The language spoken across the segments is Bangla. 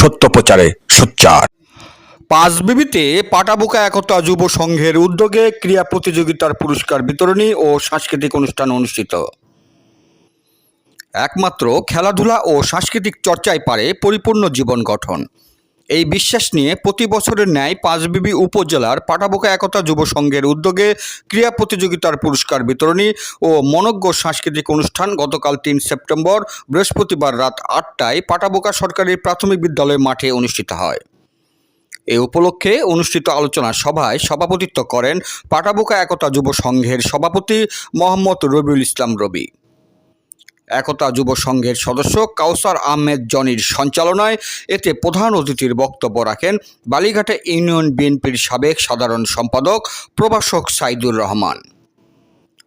সত্য প্রচারে সোচ্চার। পাঁচবিবিতে পাটাবুকা একতা যুব সংঘের উদ্যোগে ক্রীড়া প্রতিযোগিতার পুরস্কার বিতরণী ও সাংস্কৃতিক অনুষ্ঠান অনুষ্ঠিত। একমাত্র খেলাধুলা ও সাংস্কৃতিক চর্চায় পারে পরিপূর্ণ জীবন গঠন। এই বিশ্বাস নিয়ে প্রতি বছরের ন্যায় পাঁচবিবি উপজেলার পাটাবোকা একতা যুব সংঘের উদ্যোগে ক্রীড়া প্রতিযোগিতার পুরস্কার বিতরণী ও মনজ্ঞ সাংস্কৃতিক অনুষ্ঠান গতকাল তিন সেপ্টেম্বর বৃহস্পতিবার রাত আটটায় পাটাবোকা সরকারি প্রাথমিক বিদ্যালয় মাঠে অনুষ্ঠিত হয়। এ উপলক্ষে অনুষ্ঠিত আলোচনা সভায় সভাপতিত্ব করেন পাটাবোকা একতা যুব সংঘের সভাপতি মোহাম্মদ রবিউল ইসলাম রবি। একতা যুব সংঘের সদস্য কাউসার আহমেদ জনির সঞ্চালনায় এতে প্রধান অতিথির বক্তব্য রাখেন বালিঘাটে ইউনিয়ন বিএনপির সাবেক সাধারণ সম্পাদক প্রভাষক সাইদুর রহমান।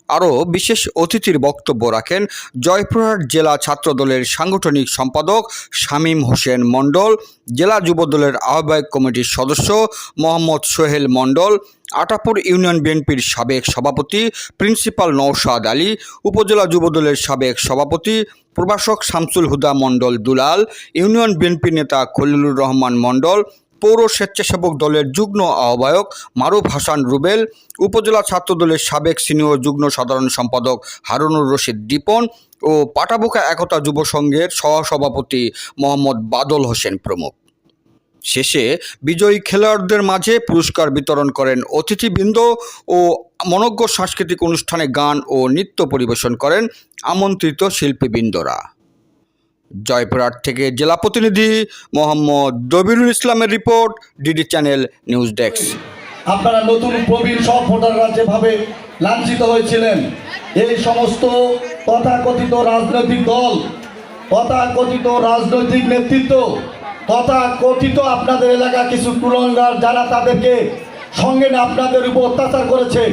আরও বিশেষ অতিথির বক্তব্য রাখেন জয়পুরহাট জেলা ছাত্রদলের সাংগঠনিক সম্পাদক শামীম হোসেন মণ্ডল, জেলা যুবদলের আহ্বায়ক কমিটির সদস্য মোহাম্মদ সোহেল মণ্ডল আটাপুর ইউনিয়ন বিএনপির সাবেক সভাপতি, প্রিন্সিপাল নৌশাদ আলী, উপজেলা যুবদলের সাবেক সভাপতি, প্রভাষক শামসুল হুদা মণ্ডল দুলাল, ইউনিয়ন বিএনপি নেতা খলিলুর রহমান মণ্ডল, পৌর স্বেচ্ছাসেবক দলের যুগ্ম আহ্বায়ক মারুফ হাসান রুবেল, উপজেলা ছাত্রদলের সাবেক সিনিয়র যুগ্ম সাধারণ সম্পাদক হারুনুর রশিদ দীপন ও পাটাবোকা একতা যুব সংঘের সহসভাপতি মোহাম্মদ বাদল হোসেন প্রমুখ। শেষে বিজয়ী খেলোয়াড়দের মাঝে পুরস্কার বিতরণ করেন অতিথিবৃন্দ ও মনজ্ঞ সাংস্কৃতিক অনুষ্ঠানে গান ও নৃত্য পরিবেশন করেন আমন্ত্রিত শিল্পীবৃন্দরা। জয়পুরহাট থেকে জেলা প্রতিনিধি মোহাম্মদ দবিরুল ইসলামের report DD channel news desk. আপনারা নতুন প্রবীণ সব ভোটাররা যেভাবে লাঞ্ছিত হয়েছিলেন। এই সমস্ত তথাকথিত রাজনৈতিক দল, তথাকথিত রাজনৈতিক নেতৃত্ব তথাকথিত আপনাদের এলাকা কিছু কুলঙ্গার যারা তাদেরকে সঙ্গে আপনাদের উপর অত্যাচার করেছে,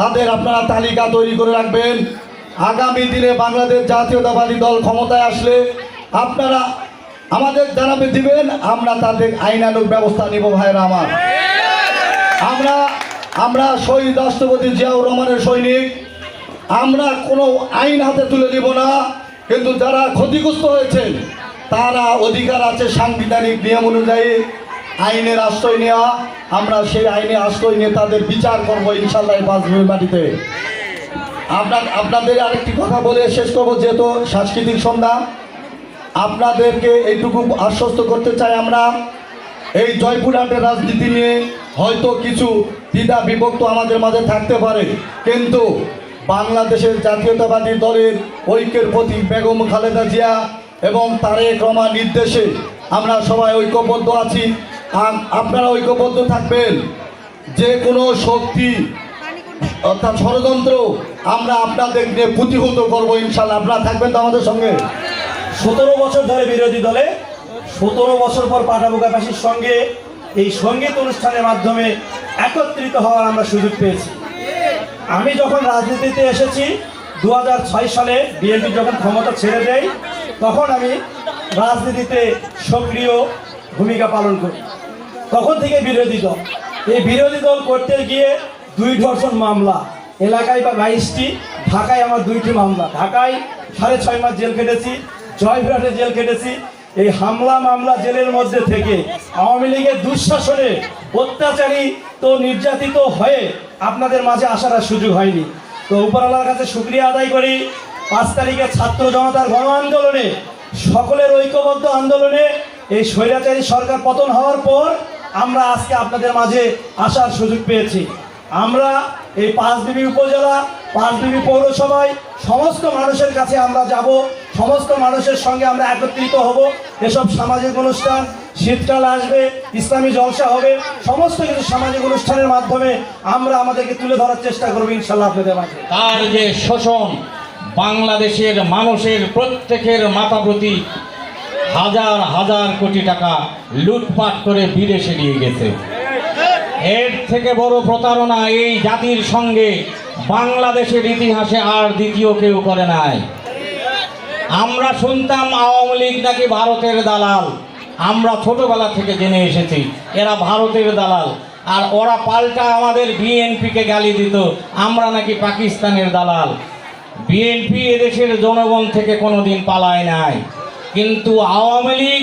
তাদের আপনারা তালিকা তৈরি করে রাখবেন। আগামী দিনে বাংলাদেশ জাতীয়তাবাদী দল ক্ষমতায় আসলে আপনারা আমাদের জানাবে দিবেন, আমরা তাদের আইনানুক ব্যবস্থা নিব ভাইরা আমার। আমরা আমরা শহীদ রাষ্ট্রপতি জিয়াউর রহমানের সৈনিক, আমরা কোনো আইন হাতে তুলে দিব না, কিন্তু যারা ক্ষতিগ্রস্ত হয়েছেন তারা অধিকার আছে সাংবিধানিক নিয়ম অনুযায়ী, আইনের আশ্রয় নেওয়া। আমরা সেই আইনে আশ্রয় নিয়ে তাদের বিচার করব ইনশাল্লাহ পাঁচভূমি মাটিতে। আপনার আপনাদের আরেকটি কথা বলে শেষ করব, যেহেতু সাংস্কৃতিক সন্ধ্যা। আপনাদেরকে এইটুকু আশ্বস্ত করতে চাই আমরা, এই জয়পুরহাটের রাজনীতি নিয়ে হয়তো কিছু দ্বিধা বিভক্ত আমাদের মাঝে থাকতে পারে। কিন্তু বাংলাদেশের জাতীয়তাবাদী দলের ঐক্যের প্রতি বেগম খালেদা জিয়া এবং তারেক রহমান নির্দেশে আমরা সবাই ঐক্যবদ্ধ আছি। আপনারা ঐক্যবদ্ধ থাকবেন। যে কোনো শক্তি অর্থাৎ ষড়যন্ত্র আমরা আপনাদের নিয়ে প্রতিহত করব ইনশাল্লাহ আপনারা থাকবেন তো আমাদের সঙ্গে? সতেরো বছর ধরে বিরোধী দলে সতেরো বছর পর পাঠাবোকাবাসীর সঙ্গে এই সংগীত অনুষ্ঠানের মাধ্যমে একত্রিত হওয়ার আমরা সুযোগ পেয়েছি। আমি যখন রাজনীতিতে এসেছি দু হাজার ছয় সালে বিএনপি যখন ক্ষমতা ছেড়ে দেয় তখন আমি রাজনীতিতে সক্রিয় ভূমিকা পালন করি। তখন থেকে বিরোধী দল। এই বিরোধী দল করতে গিয়ে দুই ধর্ষণ মামলা, এলাকায় বা বাইশটি, ঢাকায় আমার দুইটি মামলা। ঢাকায় সাড়ে ছয় মাস জেল কেটেছি জয়পুরহাটে জেল কেটেছি এই হামলা মামলা জেলের মধ্যে থেকে আওয়ামী লীগের দুঃশাসনে অত্যাচারী তো নির্যাতিত হয়ে আপনাদের মাঝে আসার সুযোগ হয়নি। তো উপরওয়ালার কাছে শুক্রিয়া আদায় করি। পাঁচ তারিখে ছাত্র জনতার গণ আন্দোলনে, সকলের ঐক্যবদ্ধ আন্দোলনে এই স্বৈরাচারী সরকার পতন হওয়ার পর আমরা আজকে আপনাদের মাঝে আসার সুযোগ পেয়েছি। আমরা এই পাঁচবিবি উপজেলা পাঁচবিবি পৌরসভায় সমস্ত মানুষের কাছে আমরা যাব, সমস্ত মানুষের সঙ্গে আমরা একত্রিত হব। এসব সামাজিক অনুষ্ঠান, শীতকাল আসবে, ইসলামী জলসা হবে, সমস্ত কিছু সামাজিক অনুষ্ঠানের মাধ্যমে আমরা আমাদেরকে তুলে ধরার চেষ্টা করব ইনশাল্লাহ আপনাদের মাঝে। তার যে শোষণ বাংলাদেশের মানুষের প্রত্যেকের মাথা প্রতি হাজার হাজার কোটি টাকা লুটপাট করে বিদেশে নিয়ে গেছে। এর থেকে বড় প্রতারণা এই জাতির সঙ্গে বাংলাদেশের ইতিহাসে আর দ্বিতীয় কেউ করে নাই। আমরা শুনতাম আওয়ামী লীগ নাকি ভারতের দালাল। আমরা ছোটবেলা থেকে জেনে এসেছি, এরা ভারতের দালাল। আর ওরা পাল্টা আমাদের বিএনপিকে গালি দিত, আমরা নাকি পাকিস্তানের দালাল। বিএনপি এদেশের জনগণ থেকে কোনো দিন পালায় নাই। কিন্তু আওয়ামী লীগ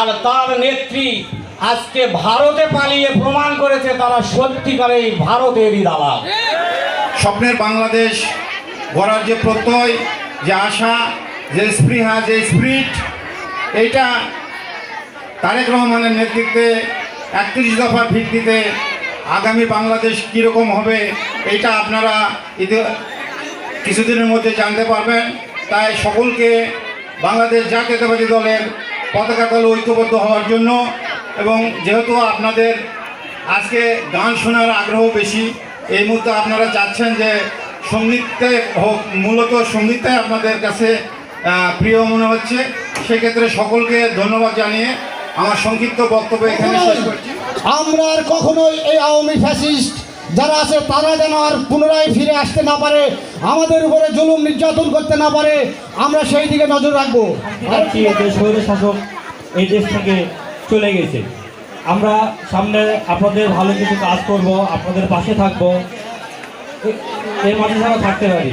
আর তার নেত্রী আজকে ভারতে পালিয়ে প্রমাণ করেছে তারা সত্যিকারেই ভারতেরই দালাল। স্বপ্নের বাংলাদেশ, গড়ার যে প্রত্যয়, যে আশা, যে স্পৃহা, যে স্পিরিট, এইটা তারেক রহমানের নেতৃত্বে একত্রিশ দফার ভিত্তিতে আগামী বাংলাদেশ কীরকম হবে এটা আপনারা কিছুদিনের মধ্যে জানতে পারবেন, তাই সকলকে বাংলাদেশ জাতীয়তাবাদী দলের পতাকা দল ঐক্যবদ্ধ হওয়ার জন্য এবং যেহেতু আপনাদের আজকে গান শোনার আগ্রহ বেশি, এই মুহূর্তে আপনারা চাচ্ছেন যে সঙ্গীতে হোক, মূলত সঙ্গীতটাই আপনাদের কাছে প্রিয় মনে হচ্ছে, সেক্ষেত্রে সকলকে ধন্যবাদ জানিয়ে আমার সংক্ষিপ্ত বক্তব্য এখানে শেষ করছি। আমরা আর কখনোই এই আওয়ামী ফ্যাসিস্ট যারা আছে তারা যেন আর পুনরায় ফিরে আসতে না পারে আমাদের উপরে জুলুম নির্যাতন করতে না পারে আমরা সেই দিকে নজর রাখব। শাসক এই দেশ থেকে চলে গেছে আমরা সামনে আপনাদের ভালো কিছু কাজ করব আপনাদের পাশে থাকব। এর মাঝে আমরা থাকতে পারি।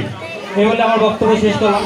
এই বলে আমার বক্তব্য শেষ করলাম।